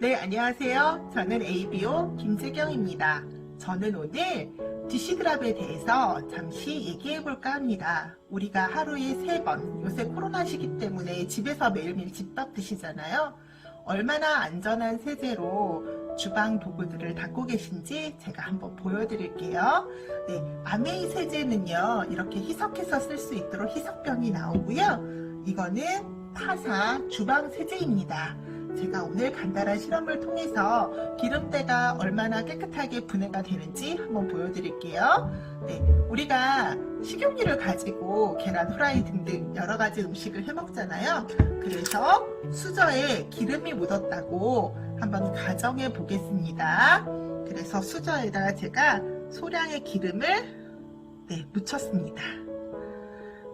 네, 안녕하세요. 저는 ABO 김재경입니다. 저는 오늘 디시드랍에 대해서 잠시 얘기해 볼까 합니다. 우리가 하루에 세 번, 요새 코로나 시기 때문에 집에서 매일매일 집밥 드시잖아요. 얼마나 안전한 세제로 주방 도구들을 닦고 계신지 제가 한번 보여드릴게요. 네, 아메이 세제는요, 이렇게 희석해서 쓸 수 있도록 희석병이 나오고요. 이거는 타사 주방 세제입니다. 제가 오늘 간단한 실험을 통해서 기름때가 얼마나 깨끗하게 분해가 되는지 한번 보여드릴게요. 네, 우리가 식용유를 가지고 계란 후라이 등등 여러 가지 음식을 해 먹잖아요. 그래서 수저에 기름이 묻었다고 한번 가정해 보겠습니다. 그래서 수저에다가 제가 소량의 기름을 네, 묻혔습니다.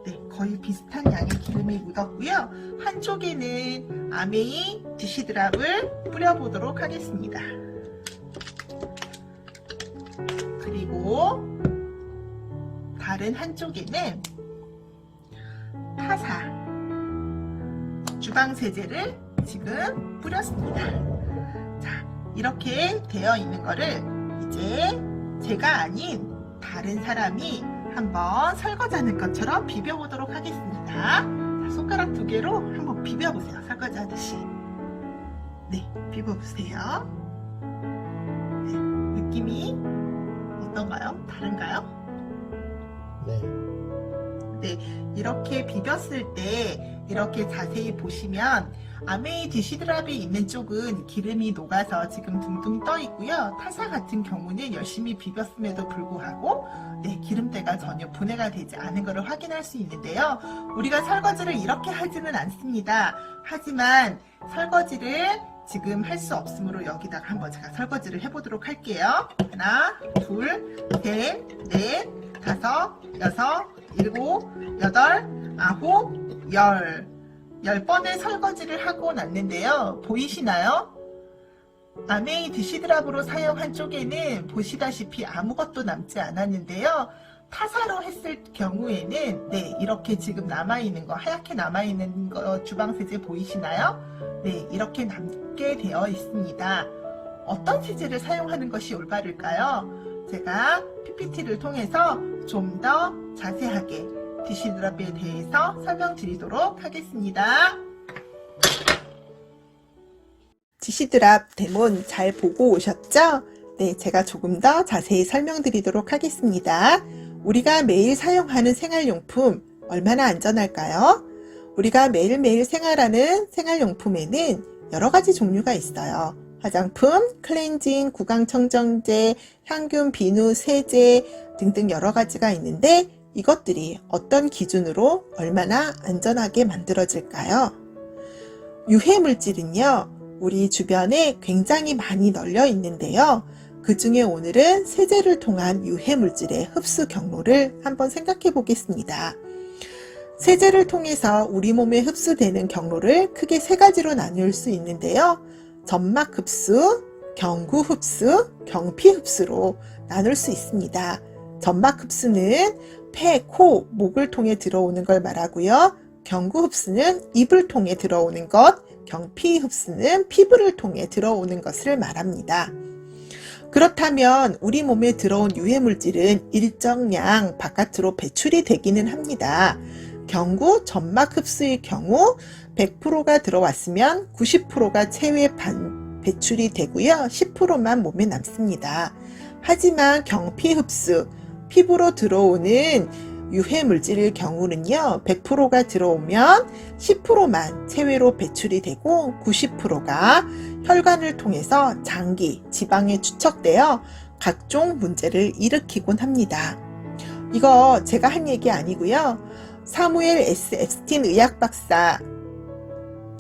네, 거의 비슷한 양의 기름이 묻었고요. 한쪽에는 아메이 디시드랍을 뿌려보도록 하겠습니다. 그리고 다른 한쪽에는 파사 주방 세제를 지금 뿌렸습니다. 자, 이렇게 되어 있는 거를 이제 제가 아닌 다른 사람이 한번 설거지하는 것처럼 비벼보도록 하겠습니다. 자, 손가락 두 개로 한번 비벼보세요. 설거지 하듯이. 네, 비벼보세요. 네, 느낌이 어떤가요? 다른가요? 네. 네, 이렇게 비볐을 때 이렇게 자세히 보시면 아메이 디시드랍이 있는 쪽은 기름이 녹아서 지금 둥둥 떠 있고요. 타사 같은 경우는 열심히 비볐음에도 불구하고 네, 기름때가 전혀 분해가 되지 않은 것을 확인할 수 있는데요. 우리가 설거지를 이렇게 하지는 않습니다. 하지만 설거지를 지금 할 수 없으므로 여기다가 한번 제가 설거지를 해보도록 할게요. 하나, 둘, 셋, 넷, 다섯, 여섯, 일곱, 여덟, 아홉, 열. 열 번의 설거지를 하고 났는데요. 보이시나요? 아메이 드시드랍으로 사용한 쪽에는 보시다시피 아무것도 남지 않았는데요. 타사로 했을 경우에는 네 이렇게 지금 남아있는 거 하얗게 남아있는 거 주방세제 보이시나요? 네 이렇게 남게 되어 있습니다. 어떤 세제를 사용하는 것이 올바를까요? 제가 PPT를 통해서 좀더 자세하게 디시드랍에 대해서 설명드리도록 하겠습니다. 디시드랍 데몬 잘 보고 오셨죠? 네, 제가 조금 더 자세히 설명드리도록 하겠습니다. 우리가 매일 사용하는 생활용품 얼마나 안전할까요? 우리가 매일매일 생활하는 생활용품에는 여러 가지 종류가 있어요. 화장품, 클렌징, 구강청정제, 향균, 비누, 세제 등등 여러 가지가 있는데 이것들이 어떤 기준으로 얼마나 안전하게 만들어질까요? 유해 물질은요, 우리 주변에 굉장히 많이 널려 있는데요. 그 중에 오늘은 세제를 통한 유해 물질의 흡수 경로를 한번 생각해 보겠습니다. 세제를 통해서 우리 몸에 흡수되는 경로를 크게 세 가지로 나눌 수 있는데요. 점막 흡수, 경구 흡수, 경피 흡수로 나눌 수 있습니다. 점막 흡수는 폐, 코, 목을 통해 들어오는 걸 말하고요. 경구 흡수는 입을 통해 들어오는 것, 경피 흡수는 피부를 통해 들어오는 것을 말합니다. 그렇다면 우리 몸에 들어온 유해 물질은 일정량 바깥으로 배출이 되기는 합니다. 경구 점막 흡수의 경우 100%가 들어왔으면 90%가 체외 반 배출이 되고요. 10%만 몸에 남습니다. 하지만 경피 흡수, 피부로 들어오는 유해 물질의 경우는요, 100%가 들어오면 10%만 체외로 배출이 되고 90%가 혈관을 통해서 장기, 지방에 추척되어 각종 문제를 일으키곤 합니다. 이거 제가 한 얘기 아니고요. 사무엘 S. 앱스틴 의학 박사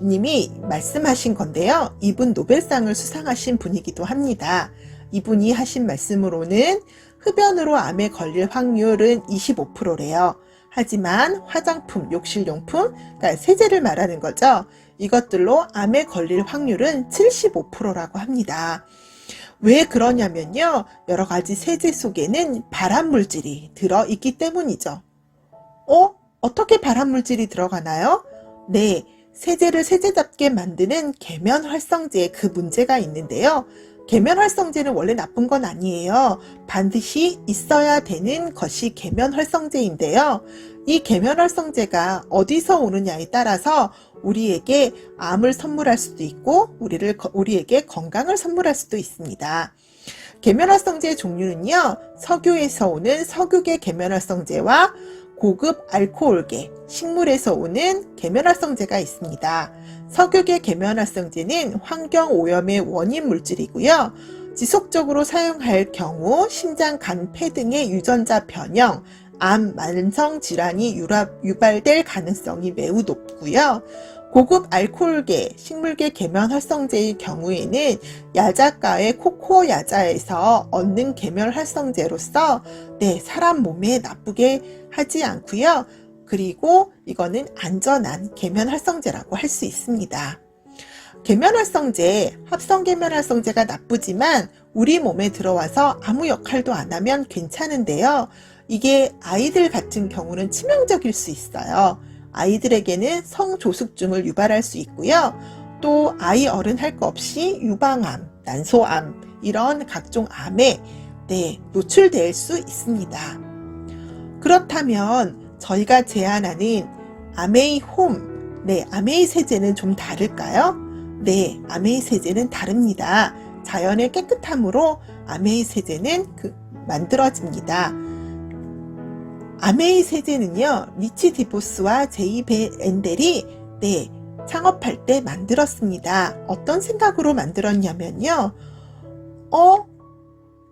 님이 말씀하신 건데요. 이분 노벨상을 수상하신 분이기도 합니다. 이분이 하신 말씀으로는 흡연으로 암에 걸릴 확률은 25%래요. 하지만 화장품, 욕실용품, 그러니까 세제를 말하는 거죠. 이것들로 암에 걸릴 확률은 75%라고 합니다. 왜 그러냐면요. 여러 가지 세제 속에는 발암 물질이 들어있기 때문이죠. 어? 어떻게 발암 물질이 들어가나요? 네. 세제를 세제답게 만드는 계면 활성제에 그 문제가 있는데요. 계면 활성제는 원래 나쁜 건 아니에요. 반드시 있어야 되는 것이 계면 활성제인데요. 이 계면 활성제가 어디서 오느냐에 따라서 우리에게 암을 선물할 수도 있고 우리를 거- 우리에게 건강을 선물할 수도 있습니다. 계면활성제의 종류는요, 석유에서 오는 석유계 계면활성제와 고급 알코올계, 식물에서 오는 계면활성제가 있습니다. 석유계 계면활성제는 환경 오염의 원인 물질이고요. 지속적으로 사용할 경우 심장, 간, 폐 등의 유전자 변형, 암, 만성 질환이 유발될 가능성이 매우 높고요. 고급 알코올계, 식물계 계면 활성제의 경우에는 야자가의 코코아 야자에서 얻는 계면 활성제로서 네, 사람 몸에 나쁘게 하지 않고요. 그리고 이거는 안전한 계면 활성제라고 할 수 있습니다. 계면 활성제, 합성 계면 활성제가 나쁘지만 우리 몸에 들어와서 아무 역할도 안 하면 괜찮은데요. 이게 아이들 같은 경우는 치명적일 수 있어요. 아이들에게는 성조숙증을 유발할 수 있고요. 또 아이 어른 할거 없이 유방암, 난소암 이런 각종 암에 네, 노출될 수 있습니다. 그렇다면 저희가 제안하는 아메이 홈, 네, 아메이 세제는 좀 다를까요? 네, 아메이 세제는 다릅니다. 자연의 깨끗함으로 아메이 세제는 그 만들어집니다. 아메이 세제는요, 리치 디보스와 제이 베 엔델이 네, 창업할 때 만들었습니다. 어떤 생각으로 만들었냐면요. 어,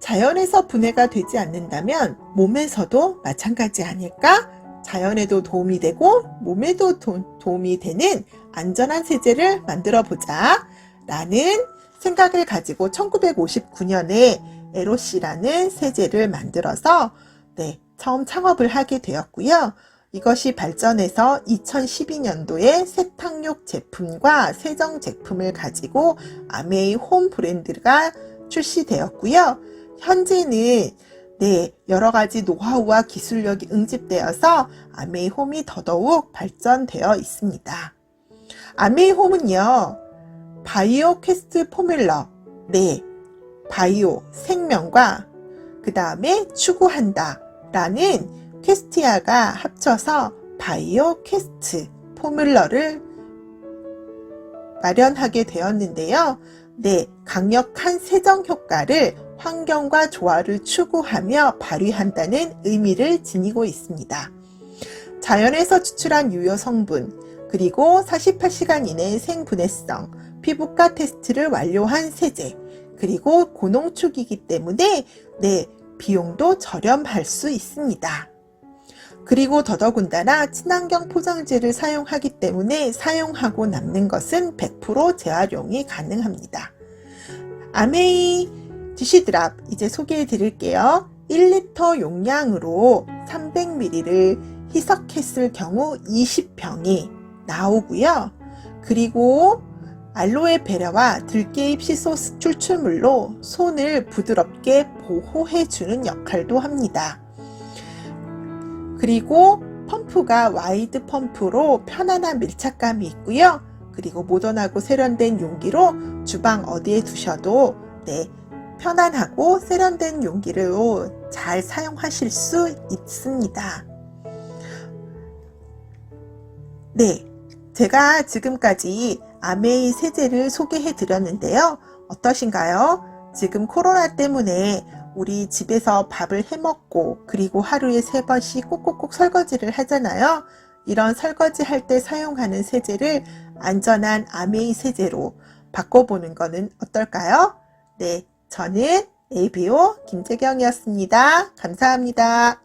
자연에서 분해가 되지 않는다면 몸에서도 마찬가지 아닐까? 자연에도 도움이 되고 몸에도 도, 도움이 되는 안전한 세제를 만들어 보자. 라는 생각을 가지고 1959년에 에로시라는 세제를 만들어서 네, 처음 창업을 하게 되었고요. 이것이 발전해서 2012년도에 세탁용 제품과 세정 제품을 가지고 아메이 홈 브랜드가 출시되었고요. 현재는 네, 여러 가지 노하우와 기술력이 응집되어서 아메이 홈이 더더욱 발전되어 있습니다. 아메이 홈은요, 바이오 퀘스트 포뮬러, 네, 바이오, 생명과 그 다음에 추구한다 라는 퀘스티아가 합쳐서 바이오 퀘스트 포뮬러를 마련하게 되었는데요. 네, 강력한 세정 효과를 환경과 조화를 추구하며 발휘한다는 의미를 지니고 있습니다. 자연에서 추출한 유효 성분, 그리고 48시간 이내의 생분해성, 피부과 테스트를 완료한 세제, 그리고 고농축이기 때문에 네, 비용도 저렴할 수 있습니다. 그리고 더더군다나 친환경 포장재를 사용하기 때문에 사용하고 남는 것은 100% 재활용이 가능합니다. 아메이 디시드랍 이제 소개해 드릴게요. 1리터 용량으로 300ml를 희석했을 경우 20병이 나오고요. 그리고 알로에 베라와 들깨잎 시소 추출물로 손을 부드럽게 보호해주는 역할도 합니다. 그리고 펌프가 와이드 펌프로 편안한 밀착감이 있고요. 그리고 모던하고 세련된 용기로 주방 어디에 두셔도 네, 편안하고 세련된 용기로 잘 사용하실 수 있습니다. 네, 제가 지금까지 아메이 세제를 소개해 드렸는데요. 어떠신가요? 지금 코로나 때문에 우리 집에서 밥을 해 먹고 그리고 하루에 세 번씩 꼭꼭꼭 설거지를 하잖아요. 이런 설거지 할 때 사용하는 세제를 안전한 아메이 세제로 바꿔보는 거는 어떨까요? 네, 저는 ABO 김재경이었습니다. 감사합니다.